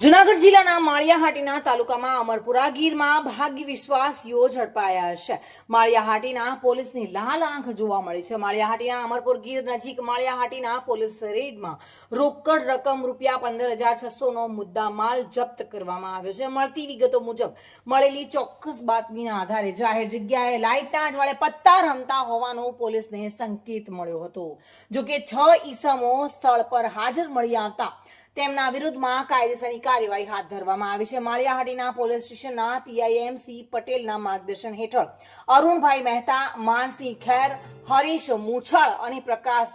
જુનાગઢ જિલ્લાના માળિયાહાટીના તાલુકામાં અમરપુરા ગીરમાં ભાગ્ય વિશ્વાસ યો ઝડપાયા છે. માળિયાહાટીના પોલીસની લાલ આંખ જોવા મળી છે. માળિયાહાટીના અમરપુર ગીર નજીક માળિયાહાટીના પોલીસ રેડમાં રોકડ રકમ રૂપિયા પંદર હજાર છસોનો મુદ્દા માલ જપ્ત કરવામાં આવ્યો છે. મળતી વિગતો મુજબ મળેલી ચોક્કસ બાતમીના આધારે જાહેર જગ્યાએ લાઇટના અજવાળે પત્તા રમતા હોવાનો પોલીસને સંકેત મળ્યો હતો. જોકે છ ઈસમો સ્થળ પર હાજર મળી આવતા તેમના વિરુદ્ધમાં કાયદેસરની કાર્યવાહી હાથ ધરવામાં આવી છે. માળિયાહાટીના પોલીસ સ્ટેશનના પીઆઈએમસી પટેલના માર્ગદર્શન હેઠળ અરુણભાઈ મહેતા, માનસિંહ ખેર, હરીશ મૂછળ અને પ્રકાશ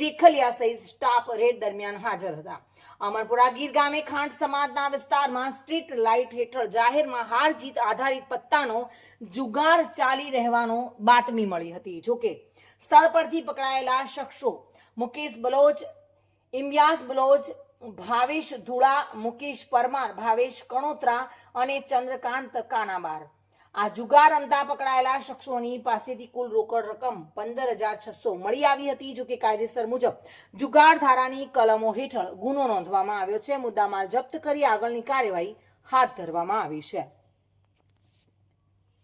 જેખલિયા સહિત સ્ટાફ રેડ દરમિયાન હાજર હતા. અમરપુરા ગીર ગામે ખાંડ સમાજના વિસ્તારમાં સ્ટ્રીટ લાઇટ હેઠળ જાહેરમાં હાર જીત આધારિત પત્તાનો જુગાર ચાલી રહેવાનો બાતમી મળી હતી. જોકે સ્થળ પરથી પકડાયેલા શખ્સો મુકેશ બલોચ ઇમ્યાસ બલોચ ભાવેશ ધુળા, મુકેશ પરમાર, ભાવેશ કણોત્રા અને ચંદ્રકાંત કાનાબાર. આ જુગાર રમતા પકડાયેલા શખ્સોની પાસેથી કુલ રોકડ રકમ પંદર હજાર છસો મળી આવી હતી, જોકે કાયદેસર મુજબ જુગાર ધારાની કલમો હેઠળ ગુનો નોંધવામાં આવ્યો છે. મુદ્દામાલ જપ્ત કરી આગળની કાર્યવાહી હાથ ધરવામાં આવી છે.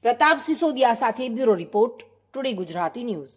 પ્રતાપ સિસોદિયા સાથે bureau report, today Gujarati news.